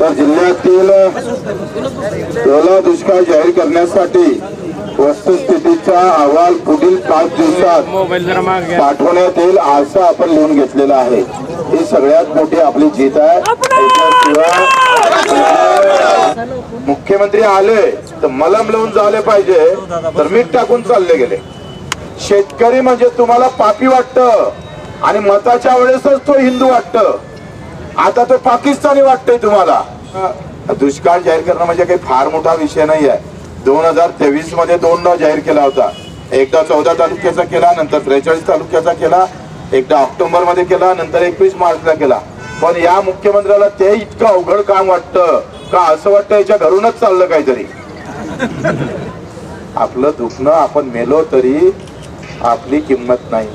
तर जिल्ह्यातील ओला दुष्काळ जाहीर करण्यासाठी वस्तुस्थितीचा अहवाल पुढील पाच दिवसात पाठवण्यात येईल असं आपण लिहून घेतलेलं आहे. ही सगळ्यात मोठी आपली जीत आहे. मुख्यमंत्री आले तर मलम लावून झाले पाहिजे. तर मीठ टाकून चालले गेले. शेतकरी म्हणजे तुम्हाला पापी वाटतं. आणि मताच्या वेळेसच तो हिंदू वाटतं. आता तो पाकिस्तानी वाटतंय तुम्हाला. दुष्काळ जाहीर करणं म्हणजे काही फार मोठा विषय नाही आहे. दोन हजार तेवीसमध्ये दोनदा जाहीर केला होता. एकदा चौदा तालुक्याचा केला नंतर त्रेचाळीस तालुक्याचा केला एकदा ऑक्टोबरमध्ये केला नंतर एकवीस मार्चला केला. पण या मुख्यमंत्र्याला ते इतकं अवघड काम वाटतं का असं वाटतं याच्या घरूनच चाललं काहीतरी. आपलं दुखणं आपण मेलो तरी आपली किंमत नाही.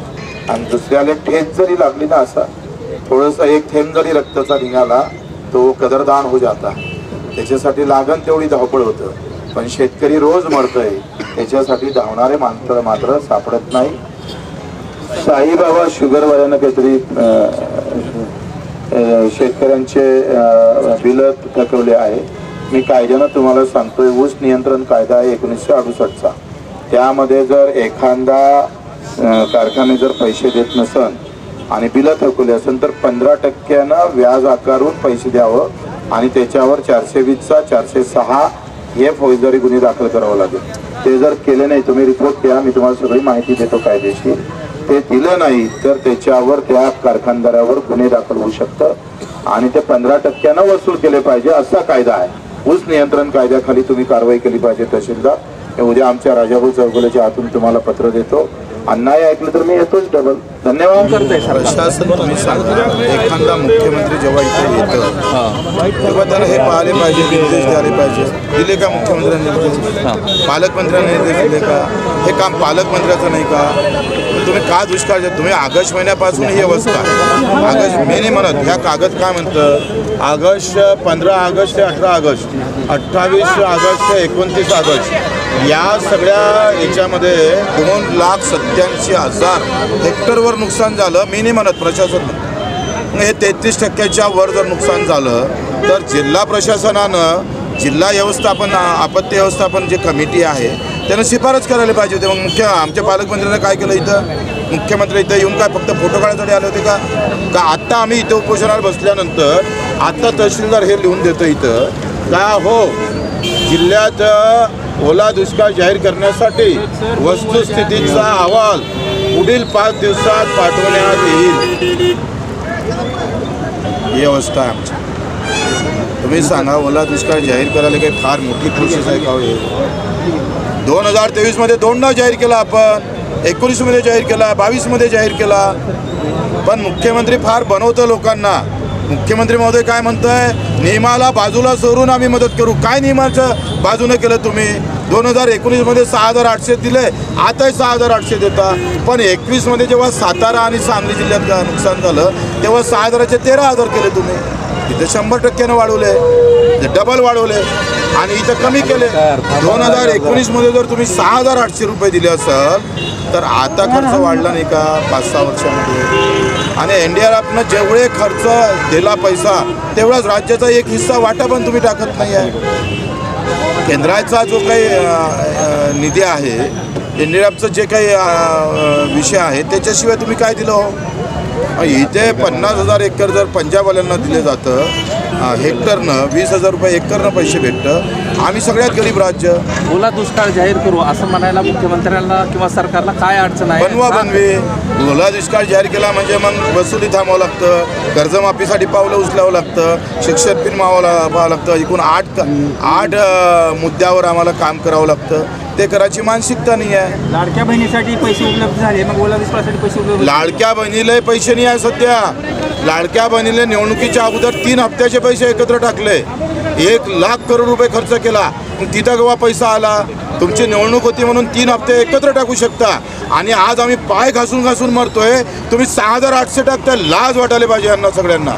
आणि दुसऱ्याला ठेच जरी लागली ना असा थोडस एक थेंब जरी रक्ताचा निघाला तो कदरदान हो जाता. त्याच्यासाठी लागण तेवढी धावपळ होतं. पण शेतकरी रोज मरतोय त्याच्यासाठी धावणारे माणसं मात्र सापडत नाही. साईबाबा शुगरवाल्यानं काहीतरी शेतकऱ्यांचे बिलं थकवले आहे. मी कायद्यानं तुम्हाला सांगतोय ऊस नियंत्रण कायदा आहे एकोणीसशे अडुसष्टचा. त्यामध्ये जर एखादा कारखाने जर पैसे देत नसन आणि बिलं थकवली असेल तर पंधरा टक्क्यानं व्याज आकारून पैसे द्यावं आणि त्याच्यावर चारशे वीसचा चारशे सहा हे फौजदारी गुन्हे दाखल करावं लागेल. ते जर केले नाही तुम्ही रिपोर्ट द्या मी तुम्हाला सगळी माहिती देतो कायदेशीर. ते दिलं नाही तर त्याच्यावर त्या कारखानदारावर गुन्हे दाखल होऊ शकतं. आणि ते पंधरा टक्क्यानं वसूल केले पाहिजे असा कायदा आहे. ऊस नियंत्रण कायद्याखाली तुम्ही कारवाई केली पाहिजे तहसीलदार. हे उद्या आमच्या राजाभाऊ चौगुल्याच्या हातून तुम्हाला पत्र देतो. अन्याय ऐकलं तर मी येतोच डबल धन्यवाद प्रशासन तुम्ही सांगा. एखादा मुख्यमंत्री जेव्हा इथे येतं तेव्हा त्याला हे पाहिले पाहिजे निर्देश द्यायला पाहिजे. दिले का मुख्यमंत्र्यांनी निर्देश? पालकमंत्र्यांनी निर्देश दिले का? हे काम पालकमंत्र्याचं नाही का? तुम्ही का दुष्काळ जे- तुम्ही ऑगस्ट महिन्यापासून ही अवस्था ऑगस्ट मे नाही म्हणत ह्या कागद काय म्हणतं? ऑगस्ट पंधरा ऑगस्ट ते अठरा ऑगस्ट. अठ्ठावीस ऑगस्ट ते एकोणतीस ऑगस्ट. या सगळ्या याच्यामध्ये दोन लाख सत्याऐंशी हजार हेक्टरवर नुकसान झालं मी नाही म्हणत प्रशासन. हे तेहतीस टक्क्याच्या वर जर नुकसान झालं तर जिल्हा प्रशासनानं जिल्हा व्यवस्थापन आपत्ती व्यवस्थापन जे कमिटी आहे त्यानं शिफारस करायला पाहिजे होते. मग मुख्य आमच्या पालकमंत्र्यांनी काय केलं इथं? मुख्यमंत्री इथं येऊन काय फक्त फोटो काढायसाठी आले होते का? का आत्ता आम्ही इथं उपोषणाला बसल्यानंतर आत्ता तहसीलदार हे लिहून देतो इथं का हो? जिल्ह्यात ओला दुष्काळ जाहीर करण्यासाठी वस्तुस्थितीचा अहवाल पुढील पाच दिवसात पाठवण्यात येईल. ही अवस्था आहे आमची. तुम्ही सांगा ओला दुष्काळ जाहीर करायला काही फार मोठी प्रोसेस आहे का हो दोन हजार तेवीसमध्ये दोनदा जाहीर केला आपण एकोणीसमध्ये जाहीर केला बावीसमध्ये जाहीर केला. पण मुख्यमंत्री फार बनवतं लोकांना. मुख्यमंत्री महोदय काय म्हणतंय? नियमाला बाजूला सोडून आम्ही मदत करू. काय नियमाचं बाजूनं केलं तुम्ही? दोन हजार एकोणीसमध्ये सहा हजार आठशे दिले. आताही सहा हजार आठशे देता. पण एकवीसमध्ये जेव्हा सातारा आणि सांगली जिल्ह्यात नुकसान झालं तेव्हा सहा हजाराचे तेरा हजार केले तुम्ही. इथे शंभर टक्क्यानं वाढवले. डबल वाढवले. आणि इथं कमी केले. दोन हजार एकोणीसमध्ये जर तुम्ही सहा हजार आठशे रुपये दिले असाल तर आता खर्च वाढला नाही का? पाच सहा वर्षामध्ये. आणि एन डी आर एफनं जेवढे खर्च दिला पैसा तेवढाच राज्याचा एक हिस्सा वाटा पण तुम्ही टाकत नाही आहे केंद्राचा जो काही निधी आहे एन डी आर एफचं जे काही विषय आहे त्याच्याशिवाय तुम्ही काय दिलं हो? इथे पन्नास हजार एकर जर पंजाबवाल्यांना दिलं जातं हेक्टरनं वीस हजार रुपये एकरनं पैसे भेटतं. आम्ही सगळ्यात गरीब राज्य. ओला दुष्काळ जाहीर करू असं म्हणायला मुख्यमंत्र्यांना किंवा सरकारला काय अडचण आहे? बनवा बनवे. ओला दुष्काळ जाहीर केला म्हणजे मग वसुली थांबावं लागतं कर्जमाफीसाठी पावलं उचलावं लागतं शिक्षण पिन मावावं पाहावं लागतं. एकूण आठ आठ मुद्द्यावर आम्हाला काम करावं लागतं. ते करायची मानसिकता नाही आहे. लाडक्या बहिणीसाठी पैसे उपलब्ध झाले मग ओला दुष्काळासाठी पैसे उपलब्ध लाडक्या बहिणीला पैसे नाही आहे सध्या. लाडक्या बहिणीला निवडणुकीच्या अगोदर तीन हप्त्याचे पैसे एकत्र टाकले. एक लाख करोड रुपये खर्च केला. तिथं केव्हा पैसा आला? तुमची निवडणूक होती म्हणून तीन हप्ते एकत्र टाकू शकता. आणि आज आम्ही पाय घासून घासून मरतोय. तुम्ही सहा हजार आठशे टाकताय लाज वाटायला पाहिजे यांना सगळ्यांना.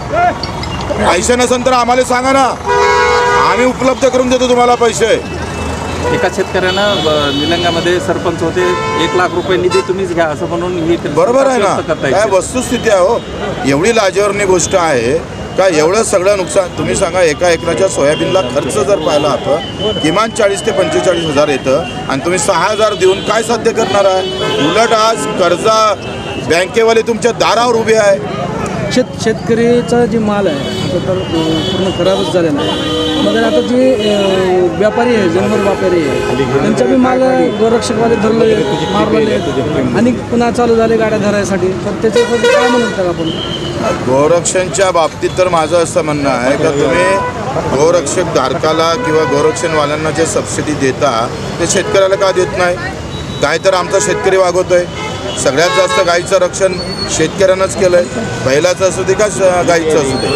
पैसे नसेल तर आम्हाला सांगा ना. आम्ही उपलब्ध करून देतो तुम्हाला पैसे. एका शेतकऱ्यानं ब- निलंग्यामध्ये सरपंच होते एक लाख रुपये निधी तुम्हीच घ्या असं म्हणून ही बरोबर आहे ना? काय. वस्तुस्थिती आहे हो? एवढी लाजेवरणी गोष्ट आहे. का एवढं सगळं नुकसान? तुम्ही सांगा एका एकराच्या सोयाबीनला खर्च जर पाहिला आपण किमान चाळीस ते पंचेचाळीस हजार येतं आणि तुम्ही सहा हजार देऊन काय साध्य करणार आहे? उलट आज कर्जा बँकेवाले तुमच्या दारावर उभे आहे. शेत शेतकरीचा जे माल आहे तर अं, पूर्ण खराबच झालेला आहे मग आता जे व्यापारी आहे जनावर व्यापारी आहे त्यांचा बी माल गोरक्षकवाले धरले मारलेले आणि पुन्हा चालू झाले गाड्या धरायसाठी. तर त्याच्यासाठी काय म्हणत आपण? गोरक्षणच्या बाबतीत तर माझं असं म्हणणं आहे का तुम्ही गोरक्षक धारकाला किंवा गोरक्षणवाल्यांना जे सबसिडी देता ते शेतकऱ्याला का देत नाही? गाय तर आमचा शेतकरी वागवतोय. सगळ्यात जास्त गाईचं रक्षण शेतकऱ्यानंच केलं आहे बैलाचं असू दे का गाईचं असू दे.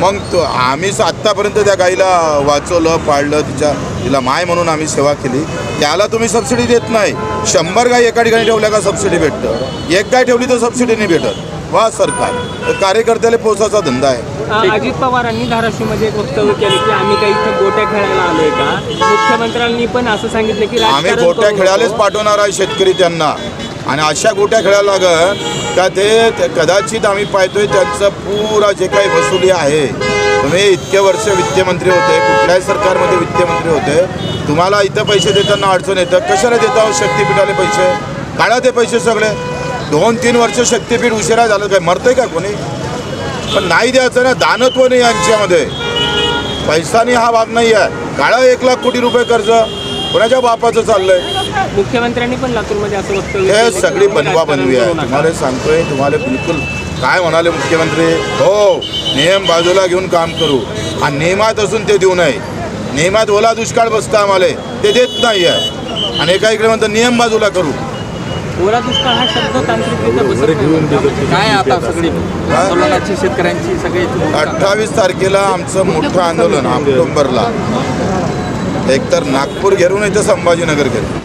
मग तो आम्हीच आत्तापर्यंत त्या गाईला वाचवलं पाळलं तिच्या तिला माय म्हणून आम्ही सेवा केली. त्याला तुम्ही सबसिडी देत नाही. शंभर गाई एका ठिकाणी ठेवल्या का सबसिडी भेटतं? एक गाय ठेवली तर सबसिडी नाही भेटत. वा सरकार. कार्यकर्त्याला पोचाचा धंदा आहे. अजित पवारांनी धाराशिवमध्ये एक वक्तव्य केलं की आम्ही काही इथे गोट्या खेळायला आलोय का? मुख्यमंत्र्यांनी पण असं सांगितलं की आम्ही गोट्या खेळायलाच. पाठवणार आहे शेतकरी त्यांना. आणि अशा गोट्या खेळायला लागत का ते कदाचित आम्ही पाहतोय त्यांचं पुरा जे काही वसुली आहे तुम्ही इतके वर्ष वित्तमंत्री होते कुठल्याही सरकारमध्ये वित्तमंत्री होते तुम्हाला इथं पैसे देताना अडचण येतं. कशाला देता हो शक्तीपीठाले पैसे? काढा ते पैसे सगळे. दोन तीन वर्ष शक्तीपीठ उशिरा झालं काय? मरतंय का कोणी? पण नाही द्यायचं ना दानत्व नाही यांच्यामध्ये. पैसानी हा भाग नाही आहे काढा एक लाख कोटी रुपये कर्ज. कोणाच्या बापाचं चाललंय? मुख्यमंत्र्यांनी पण लातूरमध्ये असं वक्तव्य हे केलं की सगळी बनवा बनवी आहे करू. तुम्हाला सांगतोय तुम्हाला बिलकुल काय म्हणाले मुख्यमंत्री? हो नियम बाजूला घेऊन काम करू. आणि नियमात असून ते देऊ नये. नियमात ओला दुष्काळ बसतं आम्हाला. ते देत नाही आहे. आणि एका इकडे म्हणतात नियम बाजूला करू. ओला दुष्काळ हा शब्द तांत्रिकरित्या बसत नाही. काय आता सगळी? आंदोलनाची शेतकऱ्यांची सगळी अठ्ठावीस तारखेला आमचं मोठं आंदोलन ऑक्टोबरला. एकतर नागपूर घेरून येतं संभाजीनगर घेरून